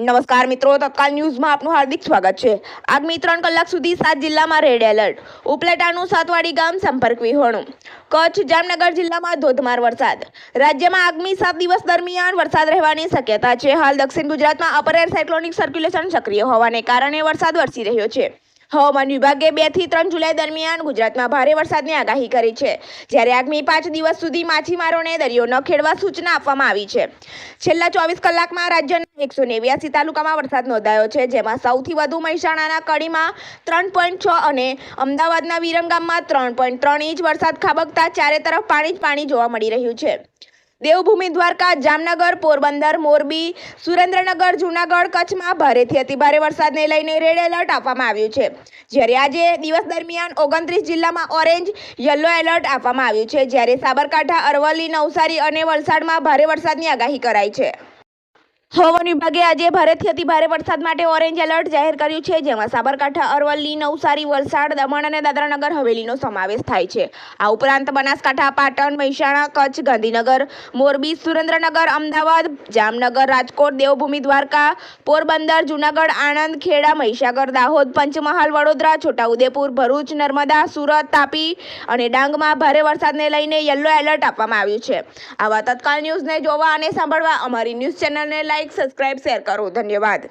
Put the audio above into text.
નમસ્કાર મિત્રો, તત્કાલ ન્યૂઝમાં આપનું હાર્દિક સ્વાગત છે. આગામી ત્રણ કલાક સુધી સાત જિલ્લામાં રેડ એલર્ટ. ઉપલેટાનું સાતવાડી ગામ સંપર્ક વિહોણું. કચ્છ જામનગર જિલ્લામાં ધોધમાર વરસાદ. રાજ્યમાં આગામી સાત દિવસ દરમિયાન વરસાદ રહેવાની શક્યતા છે. હાલ દક્ષિણ ગુજરાતમાં અપર એર સાયક્લોનિક સર્ક્યુલેશન સક્રિય હોવાને કારણે વરસાદ વરસી રહ્યો છે. હવામાન વિભાગે બેથી ત્રણ જુલાઈ દરમિયાન ગુજરાતમાં ભારે વરસાદની આગાહી કરી છે. જ્યારે આગામી પાંચ દિવસ સુધી માછીમારોને દરિયો ન ખેડવા સૂચના આપવામાં આવી છે. છેલ્લા ચોવીસ કલાકમાં રાજ્યના એકસો નેવ્યાસી તાલુકામાં વરસાદ નોંધાયો છે, જેમાં સૌથી વધુ મહેસાણાના કડીમાં ત્રણ પોઈન્ટ છ અને અમદાવાદના વિરમગામમાં ત્રણ પોઈન્ટ ત્રણ ઇંચ વરસાદ ખાબકતા ચારે તરફ પાણી જ પાણી જોવા મળી રહ્યું છે. દેવભૂમિ દ્વારકા, જામનગર, પોરબંદર, મોરબી, સુરેન્દ્રનગર, જૂનાગઢ કચ્છમાં ભારેથી અતિભારે વરસાદને લઈને રેડ એલર્ટ આપવામાં આવ્યું છે. જ્યારે આજે દિવસ દરમિયાન ઓગણત્રીસ જિલ્લામાં ઓરેન્જ, યલો એલર્ટ આપવામાં આવ્યું છે. જ્યારે સાબરકાંઠા, અરવલ્લી, નવસારી અને વલસાડમાં ભારે વરસાદની આગાહી કરાઈ છે. હવામાન વિભાગે આજે ભારેથી અતિ ભારે વરસાદ માટે ઓરેન્જ એલર્ટ જાહેર કર્યું છે, જેમાં સાબરકાંઠા, અરવલ્લી, નવસારી, વલસાડ, દમણ અને દાદરાનગર હવેલીનો સમાવેશ થાય છે. આ ઉપરાંત બનાસકાંઠા, પાટણ, મહેસાણા, કચ્છ, ગાંધીનગર, મોરબી, સુરેન્દ્રનગર, અમદાવાદ, જામનગર, રાજકોટ, દેવભૂમિ, દ્વારકા, પોરબંદર, જૂનાગઢ, આણંદ, ખેડા, મહીસાગર, દાહોદ, પંચમહાલ, વડોદરા, છોટાઉદેપુર, ભરૂચ, નર્મદા, સુરત, તાપી અને ડાંગમાં ભારે વરસાદને લઈને યલો એલર્ટ આપવામાં આવ્યું છે. આવા તત્કાલ ન્યૂઝને જોવા અને સાંભળવા અમારી ન્યૂઝ ચેનલને લાઇક સબસ્ક્રાઇબ શેર કરો. ધન્યવાદ.